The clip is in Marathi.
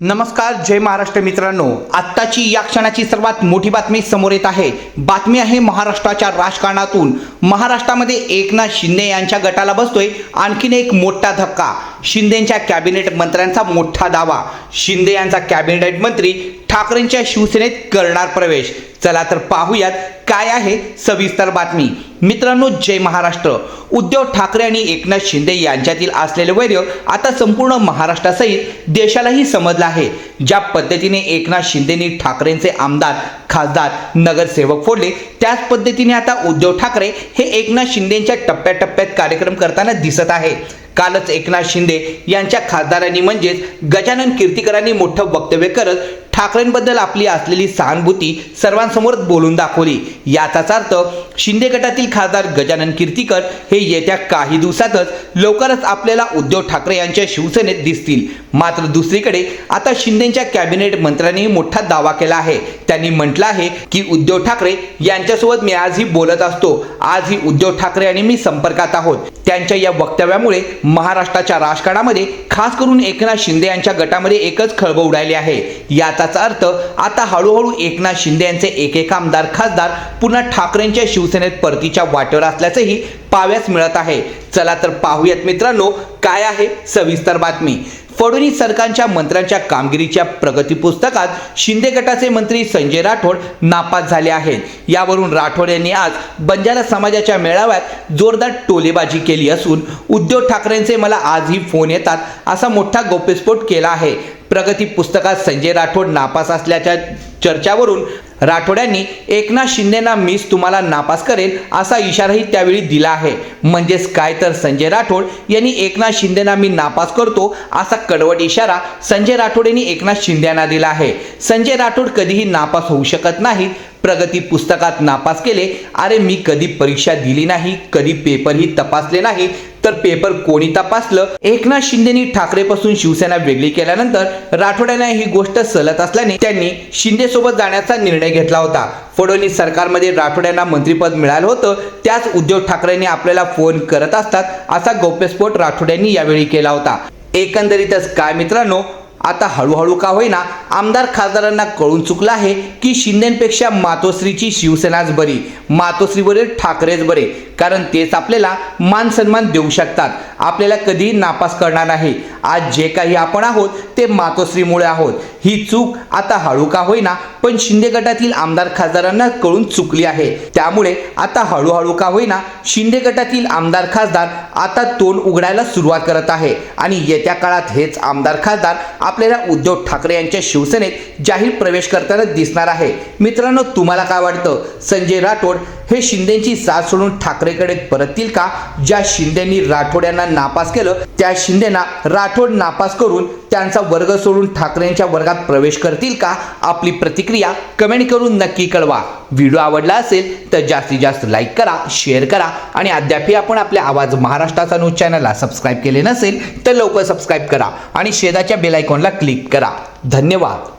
नमस्कार जय महाराष्ट्र मित्रांनो. आत्ताची या क्षणाची सर्वात मोठी बातमी समोर येत आहे. बातमी आहे महाराष्ट्राच्या राजकारणातून. महाराष्ट्रामध्ये एकनाथ शिंदे यांच्या गटाला बसतोय. आणखीन एक मोठा धक्का. शिंदेच्या कॅबिनेट मंत्र्यांचा मोठा दावा. शिंदे यांचा कॅबिनेट मंत्री ठाकरेंच्या शिवसेनेत करणार प्रवेश. चला तर पाहूयात काय आहे सविस्तर बातमी. मित्रांनो जय महाराष्ट्र. उद्धव ठाकरे आणि एकनाथ शिंदे यांच्यातील असलेले वैर्य आता संपूर्ण महाराष्ट्रासहित देशालाही समजलं आहे. ज्या पद्धतीने एकनाथ शिंदेनी ठाकरेंचे आमदार खासदार नगरसेवक फोडले त्याच पद्धतीने आता उद्धव ठाकरे हे एकनाथ शिंदेच्या टप्प्याटप्प्यात कार्यक्रम करताना दिसत आहे. कालच एकनाथ शिंदे यांच्या खासदारांनी म्हणजेच गजानन कीर्तीकरांनी मोठं वक्तव्य करत ठाकरेंबद्दल आपली असलेली सहानुभूती सर्वांसमोर बोलून दाखवली. याचाच अर्थ शिंदे गटातील खासदार गजानन कीर्तीकर हे येत्या काही दिवसातच लवकरच आपल्याला उद्धव ठाकरे यांच्या शिवसेनेत दिसतील. मात्र दुसरीकडे आता शिंदेच्या कॅबिनेट मंत्र्यांनी मोठा दावा केला आहे. त्यांनी म्हटलं आहे की उद्धव ठाकरे यांच्यासोबत मी आजही बोलत असतो. आजही उद्धव ठाकरे आणि मी संपर्कात आहोत. त्यांच्या या वक्तव्यामुळे महाराष्ट्राच्या राजकारणामध्ये खास करून एकनाथ शिंदे यांच्या गटामध्ये एकच खळबळ उडाली आहे. याचा याचाच अर्थ आता हळूहळू एकनाथ शिंदे यांचे एकेक आमदार खासदार पुन्हा ठाकरेंच्या शिवसेनेत परतीच्या वाटेवर असल्याचंही पाव्यास मिळत आहे. चला तर पाहूयात मित्रांनो काय आहे सविस्तर बातमी. फडणवीस सरकारच्या मंत्र्यांच्या कामगिरीच्या प्रगती पुस्तकात शिंदे गटाचे मंत्री संजय राठोड नापास झाले आहेत. यावरून राठोड यांनी आज बंजारा समाजाच्या मेळाव्यात जोरदार टोलेबाजी केली असून उद्धव ठाकरेंचे मला आजही फोन येतात असा मोठा गौप्यस्फोट केला आहे. प्रगती पुस्तकात संजय राठोड नापास असल्याच्या चर्चावरून राठोड्यांनी एकनाथ शिंदेना मीच तुम्हाला नापास करेल असा इशाराही त्यावेळी दिला आहे. म्हणजेच काय तर संजय राठोड यांनी एकनाथ शिंदेना मी नापास करतो असा कडवट इशारा संजय राठोड यांनी एकनाथ शिंदे यांना दिला आहे. संजय राठोड कधीही नापास होऊ शकत नाहीत. प्रगती पुस्तकात नापास केले. अरे मी कधी परीक्षा दिली नाही कधी पेपरही तपासले नाही. तर पेपर कोणी तपासलं? एकनाथ शिंदेनी ठाकरेपासून शिवसेना वेगळी केल्यानंतर राठोड्यांना ही गोष्ट सलत असल्याने त्यांनी शिंदे सोबत जाण्याचा निर्णय घेतला होता. फडणवीस सरकारमध्ये राठोड्यांना मंत्रीपद मिळालं होतं त्याच उद्धव ठाकरेंनी आपल्याला फोन करत असतात असा गौप्यस्फोट राठोड्यांनी यावेळी केला होता. एकंदरीतच काय मित्रांनो आता हळूहळू का होईना आमदार खासदारांना कळून चुकलं आहे की शिंदेपेक्षा मातोश्रीची शिवसेनाच बरी मातोश्रीवरील ठाकरेच बरे कारण तेच आपल्याला मान सन्मान देऊ शकतात. आपल्याला कधीही नापास करणार नाही. आज जे काही आपण आहोत ते मातोश्रीमुळे आहोत. ही चूक आता हळू का होईना पण शिंदे गटातील आमदार खासदारांना कळून चुकली आहे. त्यामुळे आता हळूहळू का होईना शिंदे गटातील आमदार खासदार आता तोंड उघडायला सुरुवात करत आहे. आणि येत्या काळात हेच आमदार खासदार आपल्याला उद्धव ठाकरे यांच्या शिवसेनेत जाहीर प्रवेश करताना दिसणार आहे. मित्रांनो तुम्हाला काय वाटतं? संजय राठोड हे शिंदेची साथ सोडून ठाकरेकडे परततील का? ज्या शिंदेनी राठोड यांना नापास केलं त्या शिंदेना राठोड नापास करून त्यांचा वर्ग सोडून ठाकरेंच्या वर्गात प्रवेश करतील का? आपली प्रतिक्रिया कमेंट करून नक्की कळवा. व्हिडिओ आवडला असेल तर जास्तीत जास्त लाईक करा शेअर करा आणि अद्यापही आपण आपल्या आवाज महाराष्ट्राचा न्यूज चॅनलला सबस्क्राईब केले नसेल तर लवकर सबस्क्राईब करा आणि शेजाच्या बेलायकॉनला क्लिक करा. धन्यवाद.